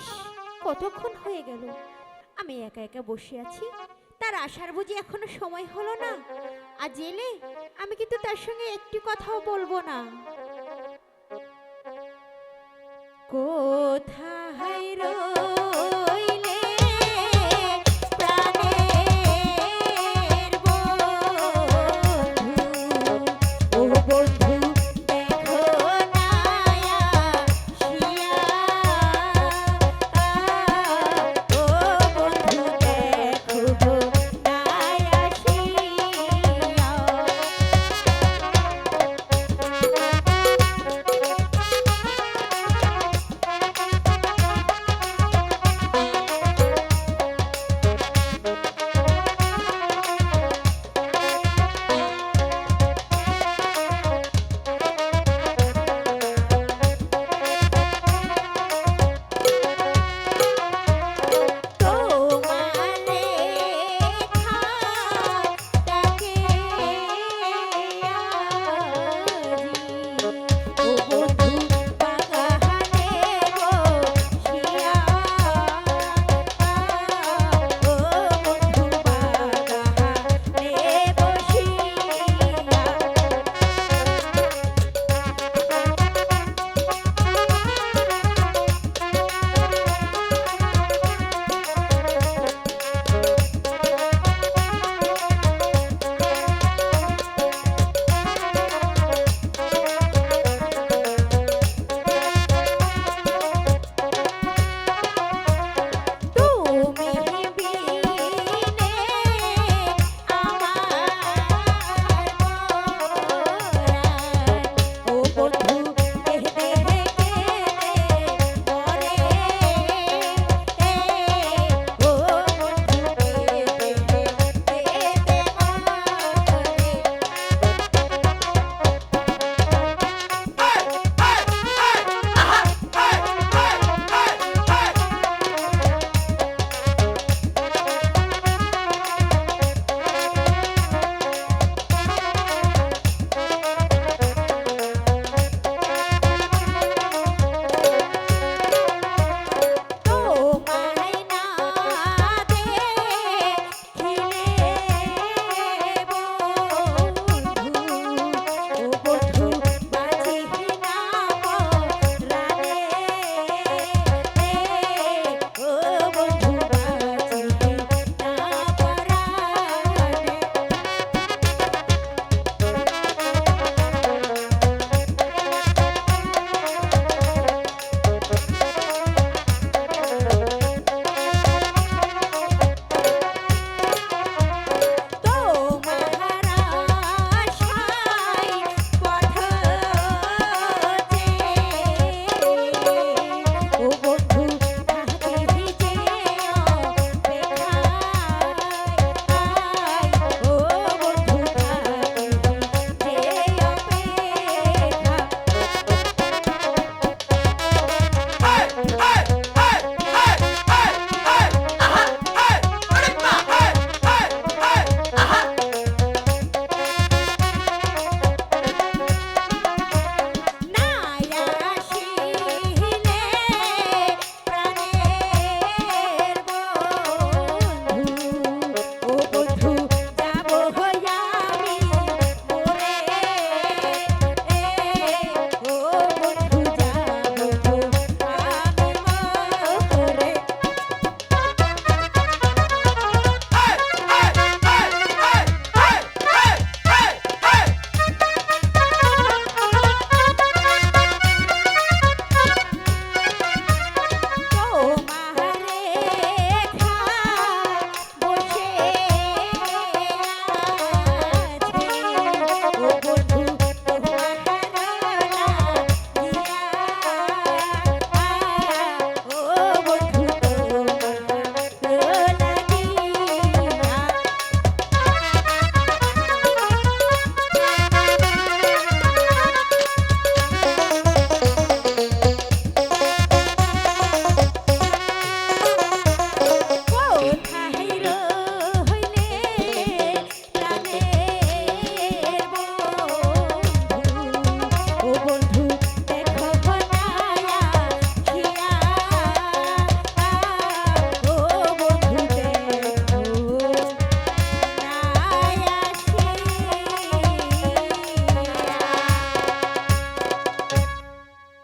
ইস, কতক্ষণ হয়ে গেল? আমি একা একা বসে আছি, তার আসার বুঝি এখনও সময় হলো না। আজ এলে আমি কিন্তু তার সঙ্গে একটি কথাও বলব না। কোথা